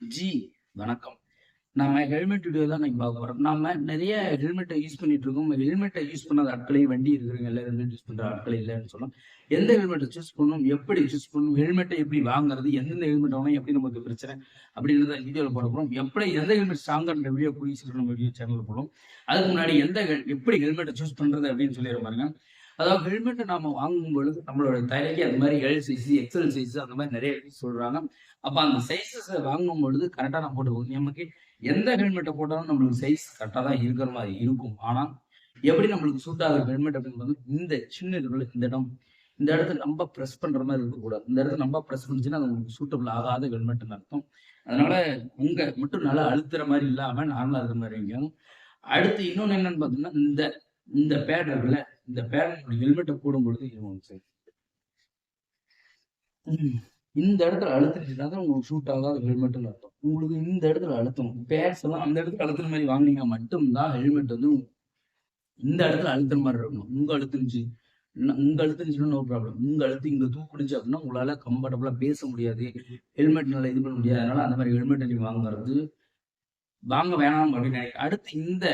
G வணக்கம். நாம helmet video தான் இன்னைக்கு பார்க்க போறோம். நாம நிறைய ஹெல்மெட்டை யூஸ் பண்ணிட்டு இருக்கோம். ஹெல்மெட்டை யூஸ் பண்ணாத ஆட்களே வண்டி இருக்கிறவங்க எல்லாம் ஹெல்மெட் யூஸ் பண்ற ஆட்கள் இல்லைன்னு சொல்லலாம். எந்த ஹெல்மெட்டை சூஸ் பண்ணணும்? எப்படி சூஸ் பண்ணணும்? ஹெல்மெட்டை எப்படி வாங்குறது? எந்தெந்த ஹெல்மெட் வாங்கணும்? எப்படி நமக்கு பிரச்சனை? அப்படின்றத வீடியோவில் போட போறோம். எப்படி எந்த ஹெல்மெட் ஸ்ட்ராங்கன்ற வீடியோ போய் நம்ம வீடியோ சேனலில் போடும் அதுக்கு முன்னாடி எந்த எப்படி ஹெல்மெட்டை சூஸ் பண்றது அப்படின்னு சொல்லிடுற பாருங்க. அதாவது ஹெல்மெட்டை நாம வாங்கும் பொழுது நம்மளோட தலைக்கு அது மாதிரி எல் சைஸ் எக்ஸல் சைஸ் அந்த மாதிரி நிறைய சொல்றாங்க. அப்ப அந்த சைஸஸ் வாங்கும் பொழுது கரெக்டா நம்ம போட்டு நமக்கு எந்த ஹெல்மெட்டை போட்டாலும் நம்மளுக்கு சைஸ் கரெக்டா தான் இருக்கிற மாதிரி இருக்கும். ஆனால் எப்படி நம்மளுக்கு சூட் ஆகுற ஹெல்மெட் அப்படின்னு இந்த சின்ன இதுக்குள்ள இந்த இடம் இந்த இடத்துல நம்ம ப்ரெஸ் பண்ற மாதிரி இருக்கக்கூடாது. இந்த இடத்துல ரொம்ப ப்ரெஸ் பண்ணிச்சுன்னா அது உங்களுக்கு சூட்டபிள் ஆகாத ஹெல்மெட்னு அர்த்தம். அதனால உங்க மட்டும் நல்லா அழுத்துற மாதிரி இல்லாம நார்மலா இருக்கிற மாதிரி வைக்கணும் அடுத்து இன்னொன்னு என்னன்னு பார்த்தீங்கன்னா இந்த இந்த பேட் இருக்குல்ல இந்த பேட் ஹெல்மெட்டை போடும் பொழுது இது சரி இந்த இடத்துல அழுத்துருச்சுன்னா தான் உங்களுக்கு ஷூட் ஆகாத ஹெல்மெட்னு அர்த்தம். உங்களுக்கு இந்த இடத்துல அழுத்தணும். பேட்ஸ் எல்லாம் அந்த இடத்துல அழுத்துற மாதிரி வாங்கினீங்க மட்டும்தான் ஹெல்மெட் வந்து இந்த இடத்துல அழுத்துற மாதிரி இருக்கணும். உங்க அழுத்துருச்சு உங்க அழுத்துருந்துச்சுன்னா நோ ப்ராப்ளம் உங்க அழுத்து இங்க தூக்குனுச்சு அப்படின்னா உங்களால கம்ஃபர்டபுளா பேச முடியாது. ஹெல்மெட் நல்லா இது பண்ண முடியாது. அதனால அந்த மாதிரி ஹெல்மெட்டை நீங்க வாங்குறது வாங்க வேணாம் அப்படின்னு நினைக்க அடுத்து இந்த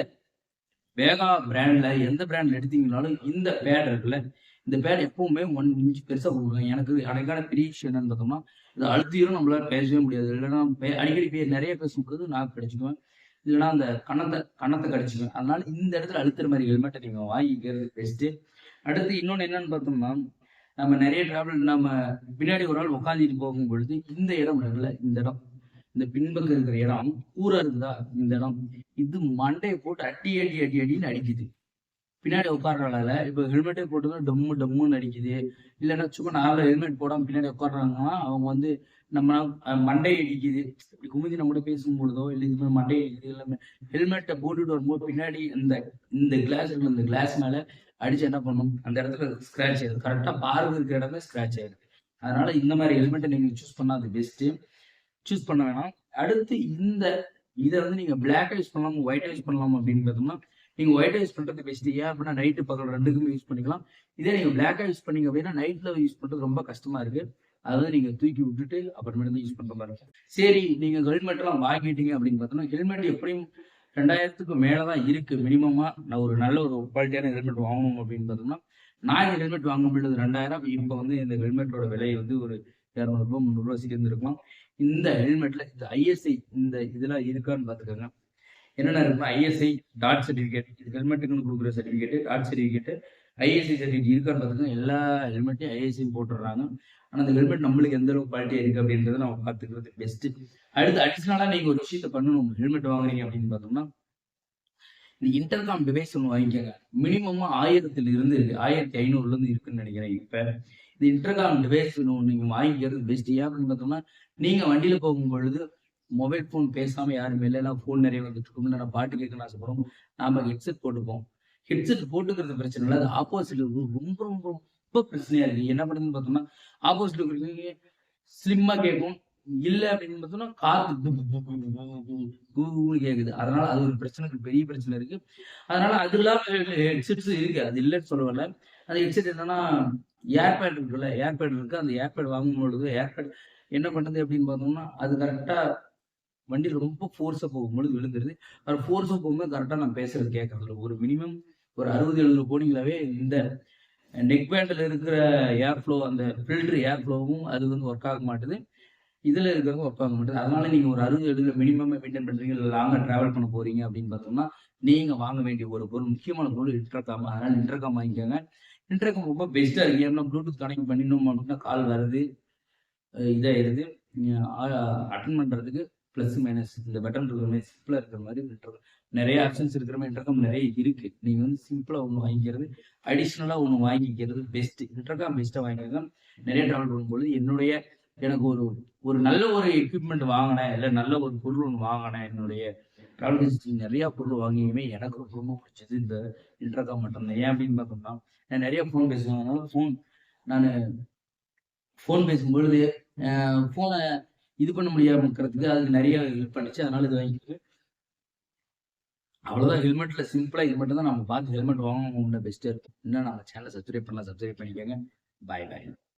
வேகா பிராண்ட்ல எந்த பிராண்ட்ல எடுத்தீங்கனாலும் இந்த பேட் இருக்குல்ல இந்த பேட் எப்பவுமே ஒன் இன்ச் பெருசாக கொடுக்குறாங்க எனக்கு எனக்கான பெரிய விஷயம் என்னன்னு பார்த்தோம்னா இது அழுத்தியும் நம்மளால பேசவே முடியாது. இல்லைன்னா பே- அடிக்கடி பேர் நிறைய பேசும்போது நான் கடிச்சுக்குவேன். இல்லைன்னா அந்த கன்னத்தை கன்னத்தை கடிச்சுக்குவேன். அதனால இந்த இடத்துல அழுத்துற மாதிரி ஹெல்மெட்டை நீங்கள் வாங்கிக்கிறது பெஸ்ட்டு அடுத்து இன்னொன்று என்னன்னு பார்த்தோம்னா நம்ம நிறைய டிராவல் நம்ம பின்னாடி ஒரு ஆள் உட்காந்துட்டு போகும் பொழுது இந்த இடம் இருக்குல்ல இந்த இடம். இந்த பின்பக்கம் இருக்கிற இடம் கூற இருந்தா இந்த இடம். இது மண்டையை போட்டு அடி அடி அடி அடின்னு அடிக்குது. பின்னாடி உட்காடுறனால இப்போ ஹெல்மெட்டே போட்டு டம்மு டம்முன்னு அடிக்குது. இல்லைன்னா சும்மா நாலு ஹெல்மெட் போடாம பின்னாடி உட்காடுறாங்கன்னா அவங்க வந்து நம்ம மண்டை அடிக்குது. இப்படி குமிதி நம்ம கூட பேசும்பொழுதோ இல்லை இது மாதிரி மண்டை அடிக்குது எல்லாமே ஹெல்மெட்டை போட்டுட்டு வரும்போது பின்னாடி இந்த இந்த கிளாஸ் இந்த கிளாஸ் மேல அடிச்சு என்ன பண்ணும்? அந்த இடத்துல ஸ்கிராச் ஆயிடுது கரெக்டாக பார்வை இருக்கிற இடமே ஸ்கிராச் ஆயிடுது அதனால இந்த மாதிரி ஹெல்மெட்டை நீங்கள் சூஸ் பண்ணால் அது பெஸ்ட்டு சூஸ் பண்ண வேணாம். அடுத்து இந்த இதை வந்து நீங்க பிளாக் யூஸ் பண்ணலாம் ஒயிட் யூஸ் பண்ணலாம் அப்படின்னு பார்த்தோம்னா நீங்க ஒயிட் யூஸ் பண்றது பெஸ்ட் ஏன் அப்படின்னா நைட்டு பகல் ரெண்டுக்குமே யூஸ் பண்ணிக்கலாம். இதே நீங்க பிளாக்கா யூஸ் பண்ணீங்க அப்படின்னா நைட்ல யூஸ் பண்றது ரொம்ப கஷ்டமா இருக்கு. அதாவது நீங்க தூக்கி விட்டுட்டு அப்புறமேட்டு தான் யூஸ் பண்ற மாதிரி இருக்கும். சரி நீங்க ஹெல்மெட் எல்லாம் வாங்கிட்டீங்க அப்படின்னு பார்த்தோம்னா ஹெல்மெட் எப்படியும் ரெண்டாயிரத்துக்கு மேலதான் இருக்கு. மினிமமா நான் ஒரு நல்ல ஒரு குவாலிட்டியான ஹெல்மெட் வாங்கணும் அப்படின்னு பார்த்தோம்னா நான் இந்த ஹெல்மெட் வாங்க முடியாது ரெண்டாயிரம். இப்போ வந்து இந்த ஹெல்மெட்டோட விலை வந்து ஒரு இரநூறுபா முந்நூறுபா சேர்ந்து இருக்கும் இந்த ஹெல்மெட்ல இந்த ஐஎஸ்ஐ இந்த இதெல்லாம் இருக்கான்னு பார்த்துக்கோங்க. என்னென்ன இருக்குன்னா ஐஎஸ்ஐ டாட் சர்டிஃபிகேட் இது ஹெல்மெட்டுக்குன்னு கொடுக்குற certificate dot certificate ISI certificate இருக்கான்னு பார்த்துக்கோங்க. எல்லா ஹெல்மெட்டையும் ஐஎஸ்ஐ போட்டுடுறாங்க. ஆனால் அந்த ஹெல்மெட் நம்மளுக்கு எந்த அளவுக்கு குவாலிட்டியாக இருக்கு அப்படின்றத நம்ம பார்த்துக்கிறது பெஸ்ட் அடுத்து அடிஷனலாக நீங்கள் ஒரு விஷயத்த பண்ணணும். ஹெல்மெட் வாங்குறீங்க அப்படின்னு பார்த்தோம்னா இந்த இன்டர்காம் டிவைஸ் ஒன்று வாங்கிக்கோங்க. மினிமமாக ஆயிரத்துல இருந்து இருக்கு. ஆயிரத்தி ஐநூறுல இருந்து இருக்குன்னு நினைக்கிறேன். இப்போ இந்த இன்டர்காம் டிவைஸ் நீங்கள் வாங்கிக்கிறது பெஸ்ட் ஏன் அப்படின்னு பார்த்தோம்னா நீங்கள் வண்டியில் போகும் பொழுது மொபைல் ஃபோன் பேசாம யாருமே இல்லை. நான் ஃபோன் நிறைய வந்துட்டு இருக்கும். நான் பாட்டு கேட்கணும்னு ஆசைப்படுறோம். நாம ஹெட்செட் போட்டுப்போம். ஹெட்செட் போட்டுக்கிறது பிரச்சனை இல்லை. அது ஆப்போசிட் ரொம்ப ரொம்ப ரொம்ப பிரச்சனையா இருக்கு. என்ன பண்ணுதுன்னு பார்த்தோம்னா ஆப்போசிட் இருக்கிறவங்க ஸ்லிம்மா கேட்கும். இல்ல அப்படின்னு பார்த்தோம்னா காத்து கேட்குது கேக்குது. அதனால அது ஒரு பிரச்சனை பெரிய பிரச்சனை இருக்கு. அதனால அது இல்லாம ஹெட்செட்ஸ் இருக்கு. அது இல்லைன்னு சொல்ல வரல. அந்த ஹெட்செட் என்னன்னா ஏர்பேட் இருக்குல்ல ஏர்பேட் இருக்கு. அந்த ஏர்பேட் வாங்கும் பொழுது ஏர்பேட் என்ன பண்ணுறது அப்படின்னு பார்த்தோம்னா அது கரெக்டாக வண்டியில் ரொம்ப ஃபோர்ஸாக போகும்பொழுது விழுந்துருது. அது ஃபோர்ஸாக போகும்போது கரெக்டாக நான் பேசுறது கேட்கறதில்ல. ஒரு மினிமம் ஒரு அறுபது எழுபது போனீங்களாவே இந்த நெக் பேண்டில் இருக்கிற ஏர் ஃப்ளோ அந்த ஃபில்டர் ஏர் ஃப்ளோவும் அது வந்து ஒர்க் ஆக மாட்டுது. இதில் இருக்கிறவங்க ஒர்க் ஆக மாட்டுது. அதனால நீங்கள் ஒரு அறுபது எழுபது மினிமம் மெயின்டைன் பண்ணுறீங்க இல்லை லாங்காக ட்ராவல் பண்ண போகிறீங்க அப்படின்னு பார்த்தோம்னா நீங்கள் வாங்க வேண்டிய ஒரு பொருள் முக்கியமான பொருள் இன்டர்காம் அதனால் இன்டர்காம் வாங்கிக்கோங்க. இன்டர்காம் ரொம்ப பெஸ்ட்டாக இருக்கு. ஏன்னா ப்ளூடூத் கனெக்ட் பண்ணினோம் அப்படின்னா கால் வருது இதாகிடுது அட்டன் பண்ணுறதுக்கு ப்ளஸ் மைனஸ் இந்த பட்டன் இருக்கிற மாதிரி சிம்பிளாக இருக்கிற மாதிரி இன்டர் நிறைய ஆப்ஷன்ஸ் இருக்கிற மாதிரி இன்டர்காம் நிறைய இருக்கு. நீங்கள் வந்து சிம்பிளாக ஒன்று வாங்கிக்கிறது அடிஷ்னலாக ஒன்று வாங்கிக்கிறது பெஸ்ட் இன்டர்காம் பெஸ்ட்டாக வாங்கிக்கிறது நிறைய ட்ராவல் பண்ணும்பொழுது என்னுடைய எனக்கு ஒரு ஒரு நல்ல ஒரு எக்யூப்மெண்ட் வாங்கினேன் இல்லை நல்ல ஒரு பொருள் ஒன்று வாங்கினேன் என்னுடைய ட்ராவல் ஏஜென்சி நிறைய பொருள் வாங்கியுமே எனக்கு ரொம்ப ரொம்ப பிடிச்சது இந்த இன்டர்காம் மட்டும்தான். ஏன் அப்படின்னு பார்த்தோம்னா நான் நிறைய ஃபோன் பேசுவேன். அதனால ஃபோன் நான் ஃபோன் பேசும்பொழுது ஃபோனை இது பண்ண முடியாமல் இருக்கிறதுக்கு அதுக்கு நிறைய ஹெல்ப் பண்ணுச்சு. அதனால இது வாங்கிட்டு அவ்வளோதான் ஹெல்மெட்டில் சிம்பிளாக இது மட்டும் தான் நம்ம பார்த்து ஹெல்மெட் வாங்கணும் பெஸ்ட்டாக இருக்கும். இன்னும் நம்ம சேனலை சப்ஸ்கிரைப் பண்ணலாம் சப்ஸ்கிரைப் பண்ணிக்கோங்க. பாய் பாய்